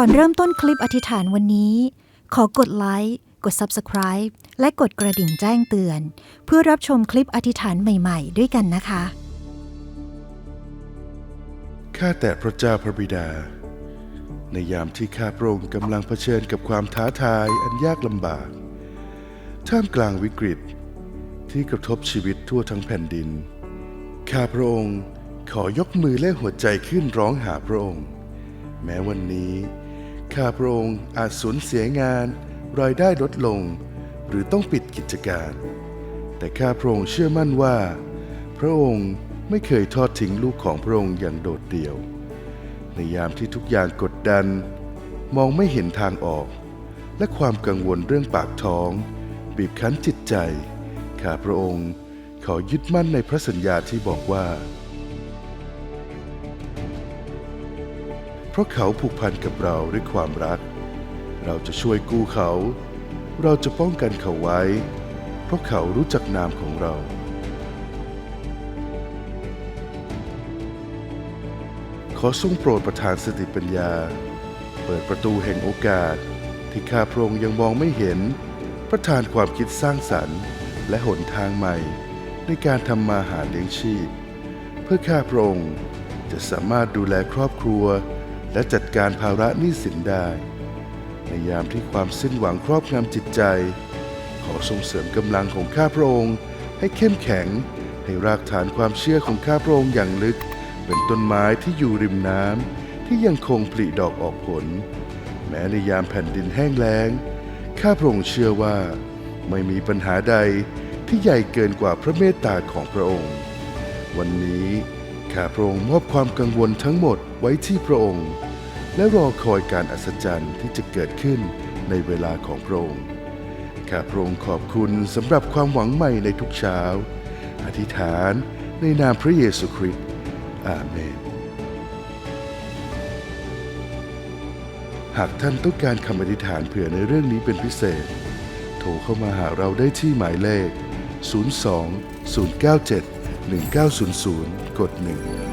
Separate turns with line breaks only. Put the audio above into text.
ก่อนเริ่มต้นคลิปอธิษฐานวันนี้ ขอกดไลค์กด Subscribe และกดกระดิ่งแจ้งเตือน เพื่อรับชมคลิปอธิษฐานใหม่ๆ ด้วยกันนะคะ
ข้าแต่พระเจ้าพระบิดา ในยามที่ข้าพระองค์กำลังเผชิญกับความท้าทายอันยากลำบาก ท่ามกลางวิกฤตที่กระทบชีวิตทั่วทั้งแผ่นดิน ข้าพระองค์ขอยกมือและหัวใจขึ้นร้องหาพระองค์ แม้วันนี้ ข้าพระองค์อาจสูญเสียงาน รายได้ลดลง หรือต้องปิดกิจการ แต่ข้าพระองค์เชื่อมั่นว่า พระองค์ไม่เคยทอดทิ้งลูกของพระองค์อย่างโดดเดี่ยว ในยามที่ทุกอย่างกดดัน มองไม่เห็นทางออก และความกังวลเรื่องปากท้อง บีบคั้นจิตใจ ข้าพระองค์ขอยึดมั่นในพระสัญญาที่บอกว่า ราะเขาผูกพันกับเราด้วยความรัก เราจะช่วยกู้เขา เราจะป้องกันเขาไว้ เพราะเขารู้จักนามของเรา ขอทรงโปรดประทานสติปัญญา เปิดประตูแห่งโอกาส ที่ข้าพระองค์ยังมองไม่เห็น ประทานความคิดสร้างสรรค์ และหนทางใหม่ ในการทำมาหาเลี้ยงชีพ เพื่อข้าพระองค์จะสามารถดูแลครอบครัว และจัดการภาระหนี้สินได้ ในยามที่ความสิ้นหวังครอบงำจิตใจ ขอส่งเสริมกำลังของข้าพระองค์ ให้เข้มแข็งให้รากฐานความเชื่อของข้าพระองค์อย่างลึก เป็นต้นไม้ที่อยู่ริมน้ำที่ยังคงผลิดอกออกผล แม้ในยามแผ่นดินแห้งแล้ง ข้าพระองค์เชื่อว่า ไม่มีปัญหาใดที่ใหญ่เกินกว่าพระเมตตาของพระองค์ วันนี้ ข้าพระองค์มอบความกังวลทั้งหมดไว้ที่พระองค์ และรอคอยการอัศจรรย์ที่จะเกิดขึ้นในเวลาของพระองค์ ข้าพระองค์ขอบคุณสำหรับความหวังใหม่ในทุกเช้า อธิษฐานในนามพระเยซูคริสต์ อาเมน หากท่านต้องการคำอธิษฐานเผื่อในเรื่องนี้เป็นพิเศษ โทรเข้ามาหาเราได้ที่หมายเลข 02 097 1900 กด 1